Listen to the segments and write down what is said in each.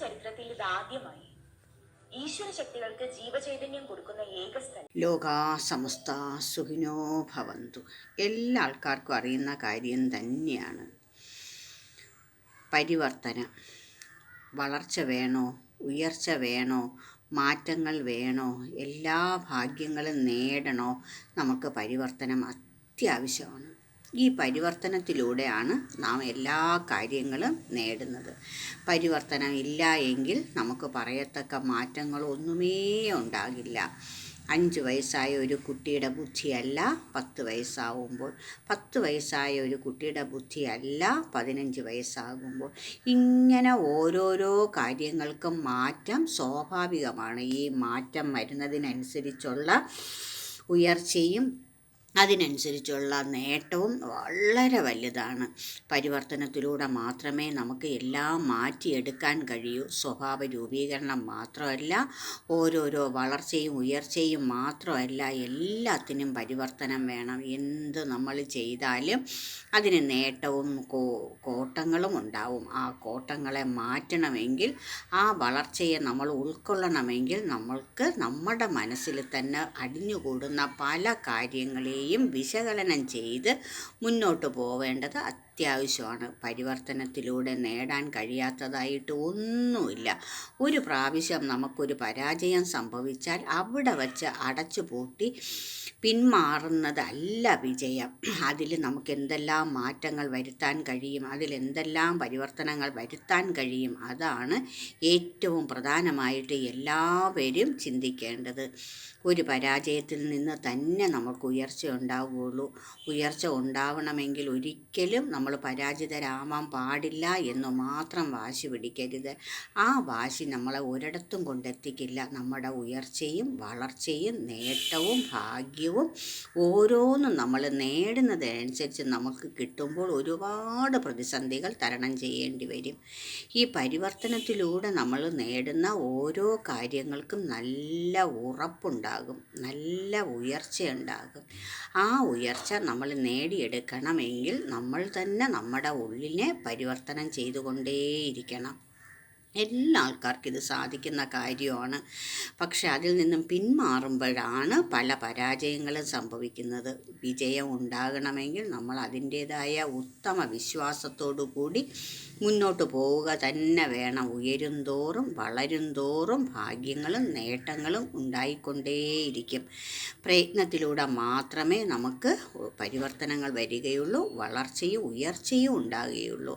ചരിത്രത്തിൽ ഇതാദ്യമായി ഈശ്വര ശക്തികൾക്ക് ജീവചൈതന്യം കൊടുക്കുന്ന ഏക സ്ഥലം. ലോകാ സമസ്ത സുഖിനോ ഭവന്തു. എല്ലാ ആൾക്കാർക്കും അറിയുന്ന കാര്യം തന്നെയാണ്. പരിവർത്തനം. വളർച്ച വേണോ? ഉയർച്ച വേണോ? മാറ്റങ്ങൾ വേണോ? എല്ലാ ഭാഗ്യങ്ങളും നേടണോ? നമുക്ക് പരിവർത്തനം അത്യാവശ്യമാണ്. ഈ പരിവർത്തനത്തിലൂടെയാണ് നാം എല്ലാ കാര്യങ്ങളും നേടുന്നത്. പരിവർത്തനം ഇല്ല എങ്കിൽ നമുക്ക് പറയത്തക്ക മാറ്റങ്ങളൊന്നുമേ ഉണ്ടാകില്ല. അഞ്ച് വയസ്സായ ഒരു കുട്ടിയുടെ ബുദ്ധിയല്ല പത്ത് വയസ്സാവുമ്പോൾ പത്ത് വയസ്സായ ഒരു കുട്ടിയുടെ ബുദ്ധിയല്ല പതിനഞ്ച് വയസ്സാകുമ്പോൾ ഇങ്ങനെ ഓരോരോ കാര്യങ്ങൾക്കും മാറ്റം സ്വാഭാവികമാണ്. ഈ മാറ്റം വരുന്നതിനനുസരിച്ചുള്ള ഉയർച്ചയും അതിനനുസരിച്ചുള്ള നേട്ടവും വളരെ വലുതാണ്. പരിവർത്തനത്തിലൂടെ മാത്രമേ നമുക്ക് എല്ലാം മാറ്റിയെടുക്കാൻ കഴിയൂ. സ്വഭാവ രൂപീകരണം മാത്രമല്ല ഓരോരോ വളർച്ചയും ഉയർച്ചയും മാത്രമല്ല എല്ലാത്തിനും പരിവർത്തനം വേണം. എന്ത് നമ്മൾ ചെയ്താലും അതിന് നേട്ടവും കോട്ടങ്ങളും ഉണ്ടാവും. ആ കോട്ടങ്ങളെ മാറ്റണമെങ്കിൽ ആ വളർച്ചയെ നമ്മൾ ഉൾക്കൊള്ളണമെങ്കിൽ നമ്മൾക്ക് നമ്മുടെ മനസ്സിൽ തന്നെ അടിഞ്ഞുകൂടുന്ന പല കാര്യങ്ങളെയും വിശകലനം ചെയ്ത് മുന്നോട്ട് പോവേണ്ടത് അത്യാവശ്യമാണ്. പരിവർത്തനത്തിലൂടെ നേടാൻ കഴിയാത്തതായിട്ട് ഒന്നുമില്ല. ഒരു പ്രാവശ്യം നമുക്കൊരു പരാജയം സംഭവിച്ചാൽ അവിടെ വച്ച് അടച്ചു പൂട്ടി പിന്മാറുന്നതല്ല വിജയം. അതിൽ നമുക്ക് എന്തെല്ലാം മാറ്റങ്ങൾ വരുത്താൻ കഴിയും അതിൽ എന്തെല്ലാം പരിവർത്തനങ്ങൾ വരുത്താൻ കഴിയും അതാണ് ഏറ്റവും പ്രധാനമായിട്ട് എല്ലാവരും ചിന്തിക്കേണ്ടത്. ഒരു പരാജയത്തിൽ നിന്ന് തന്നെ നമുക്ക് ഉയർച്ച ഉണ്ടാവുകയുള്ളൂ ഉയർച്ച ഉണ്ടാവണമെങ്കിൽ ഒരിക്കലും നമ്മൾ പരാജിതരാവാൻ പാടില്ല എന്ന് മാത്രം വാശി പിടിക്കരുത്. ആ വാശി നമ്മളെ ഒരിടത്തും കൊണ്ടെത്തിക്കില്ല. നമ്മുടെ ഉയർച്ചയും വളർച്ചയും നേട്ടവും ഭാഗ്യവും ഓരോന്നും നമ്മൾ നേടുന്നതനുസരിച്ച് നമുക്ക് കിട്ടുമ്പോൾ ഒരുപാട് പ്രതിസന്ധികൾ തരണം ചെയ്യേണ്ടി വരും. ഈ പരിവർത്തനത്തിലൂടെ നമ്മൾ നേടുന്ന ഓരോ കാര്യങ്ങൾക്കും നല്ല ഉറപ്പുണ്ടാകും. നല്ല ഉയർച്ചയുണ്ടാകും. ആ ഉയർച്ച നമ്മൾ നേടിയെടുക്കണമെങ്കിൽ നമ്മൾ തന്നെ നമ്മുടെ ഉള്ളിനെ പരിവർത്തനം ചെയ്തുകൊണ്ടേയിരിക്കണം. എല്ലാ ആൾക്കാർക്കും ഇത് സാധിക്കുന്ന കാര്യമാണ്. പക്ഷെ അതിൽ നിന്നും പിന്മാറുമ്പോഴാണ് പല പരാജയങ്ങളും സംഭവിക്കുന്നത്. വിജയം ഉണ്ടാകണമെങ്കിൽ നമ്മൾ അതിന്റേതായ ഉത്തമ വിശ്വാസത്തോടു കൂടി മുന്നോട്ട് പോവുക തന്നെ വേണം. ഉയരും തോറും വളരും തോറും ഭാഗ്യങ്ങളും നേട്ടങ്ങളും ഉണ്ടായിക്കൊണ്ടേയിരിക്കും. പ്രയത്നത്തിലൂടെ മാത്രമേ നമുക്ക് പരിവർത്തനങ്ങൾ വരികയുള്ളൂ വളർച്ചയും ഉയർച്ചയും ഉണ്ടാകുകയുള്ളൂ.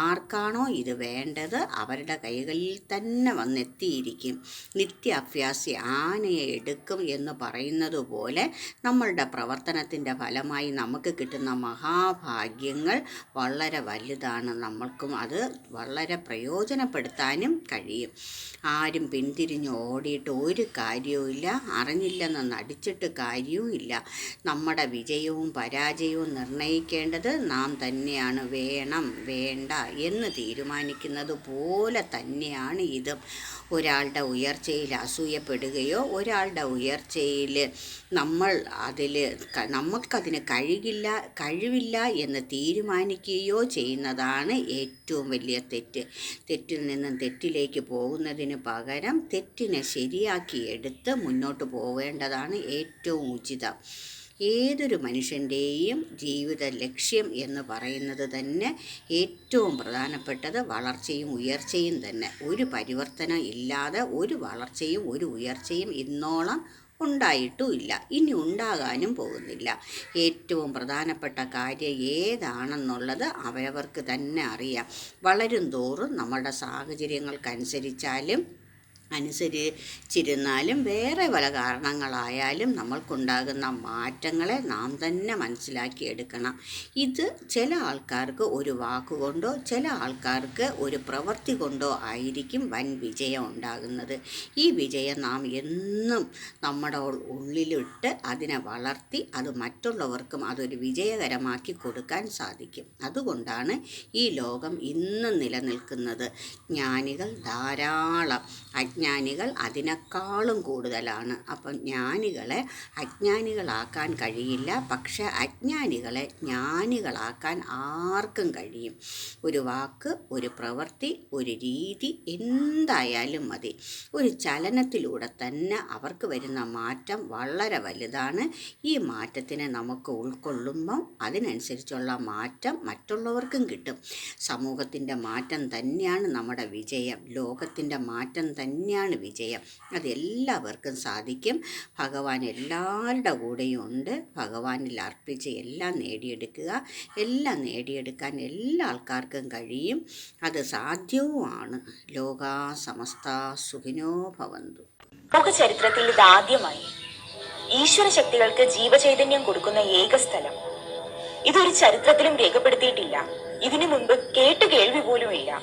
ആർക്കാണോ ഇത് വേണ്ടത്? അവരുടെ കൈകളിൽ തന്നെ വന്നെത്തിയിരിക്കും. നിത്യാഭ്യാസി ആനയെ എടുക്കും എന്ന് പറയുന്നത് പോലെ നമ്മളുടെ പ്രവർത്തനത്തിന്റെ ഫലമായി നമുക്ക് കിട്ടുന്ന മഹാഭാഗ്യങ്ങൾ വളരെ വലുതാണ്. നമ്മൾക്കും അത് വളരെ പ്രയോജനപ്പെടുത്താനും കഴിയും. ആരും പിന്തിരിഞ്ഞ് ഓടിയിട്ട് ഒരു കാര്യവുമില്ല അറിഞ്ഞില്ലെന്ന് നടിച്ചിട്ട് കാര്യവുമില്ല നമ്മുടെ വിജയവും പരാജയവും നിർണയിക്കേണ്ടത് നാം തന്നെയാണ്. വേണം വേണ്ട എന്ന് തീരുമാനിക്കുന്നത് പോലെ തന്നെയാണ് ഇതും ഒരാളുടെ ഉയർച്ചയിൽ അസൂയപ്പെടുകയോ ഒരാളുടെ ഉയർച്ചയിൽ നമ്മൾ അതിൽ നമുക്കതിന് കഴിയില്ല കഴിവില്ല എന്ന് തീരുമാനിക്കുകയോ ചെയ്യുന്നതാണ് ഏറ്റവും വലിയ തെറ്റ്. തെറ്റിൽ നിന്നും തെറ്റിലേക്ക് പോകുന്നതിന് പകരം തെറ്റിനെ ശരിയാക്കി എടുത്ത് മുന്നോട്ട് പോവേണ്ടതാണ് ഏറ്റവും ഉചിതം. ഏതൊരു മനുഷ്യന്റെയും ജീവിത ലക്ഷ്യം എന്ന് പറയുന്നത് തന്നെ ഏറ്റവും പ്രധാനപ്പെട്ടത് വളർച്ചയും ഉയർച്ചയും തന്നെ. ഒരു പരിവർത്തനം ഇല്ലാതെ ഒരു വളർച്ചയും ഒരു ഉയർച്ചയും ഇന്നോളം ഉണ്ടായിട്ടുമില്ല. ഇനി ഉണ്ടാകാനും പോകുന്നില്ല. ഏറ്റവും പ്രധാനപ്പെട്ട കാര്യം ഏതാണെന്നുള്ളത് അവരവർക്ക് തന്നെ അറിയാം. വളരും തോറും നമ്മുടെ സാഹചര്യങ്ങൾക്കനുസരിച്ചാലും അനുസരിച്ചിരുന്നാലും വേറെ പല കാരണങ്ങളായാലും നമ്മൾക്കുണ്ടാകുന്ന മാറ്റങ്ങളെ നാം തന്നെ മനസ്സിലാക്കിയെടുക്കണം. ഇത് ചില ആൾക്കാർക്ക് ഒരു വാക്കുകൊണ്ടോ ചില ആൾക്കാർക്ക് ഒരു പ്രവൃത്തി കൊണ്ടോ ആയിരിക്കും വൻ വിജയം ഉണ്ടാകുന്നത്. ഈ വിജയം നാം എന്നും നമ്മുടെ ഉള്ളിലിട്ട് അതിനെ വളർത്തി അത് മറ്റുള്ളവർക്കും അതൊരു വിജയകരമാക്കി കൊടുക്കാൻ സാധിക്കും. അതുകൊണ്ടാണ് ഈ ലോകം ഇന്നും നിലനിൽക്കുന്നത്. ജ്ഞാനികൾ ധാരാളം അജ്ഞാനികൾ അതിനേക്കാളും കൂടുതലാണ്. അപ്പം ജ്ഞാനികളെ അജ്ഞാനികളാക്കാൻ കഴിയില്ല. പക്ഷേ അജ്ഞാനികളെ ജ്ഞാനികളാക്കാൻ ആർക്കും കഴിയും. ഒരു വാക്ക് ഒരു പ്രവൃത്തി ഒരു രീതി എന്തായാലും മതി. ഒരു ചലനത്തിലൂടെ തന്നെ അവർക്ക് വരുന്ന മാറ്റം വളരെ വലുതാണ്. ഈ മാറ്റത്തിനെ നമുക്ക് ഉൾക്കൊള്ളുമ്പം അതിനനുസരിച്ചുള്ള മാറ്റം മറ്റുള്ളവർക്കും കിട്ടും. സമൂഹത്തിന്റെ മാറ്റം തന്നെയാണ് നമ്മുടെ വിജയം. ലോകത്തിന്റെ മാറ്റം തന്നെയാണ് വിജയം. അത് എല്ലാവർക്കും സാധിക്കും. ഭഗവാൻ എല്ലാവരുടെ കൂടെയും ഉണ്ട്. ഭഗവാനിൽ അർപ്പിച്ച് എല്ലാം നേടിയെടുക്കുക. എല്ലാം നേടിയെടുക്കാൻ എല്ലാ ആൾക്കാർക്കും കഴിയും. അത് സാധ്യവുമാണ്. ലോകാ സമസ്ത സുഖിനോ ഭവന്തു. ലോക ചരിത്രത്തിൽ ഇതാദ്യമായി ഈശ്വര ശക്തികൾക്ക് ജീവചൈതന്യം കൊടുക്കുന്ന ഏക സ്ഥലം. ഇതൊരു ചരിത്രത്തിലും രേഖപ്പെടുത്തിയിട്ടില്ല. ഇതിനു മുൻപ് കേട്ട് കേൾവി പോലുമില്ല.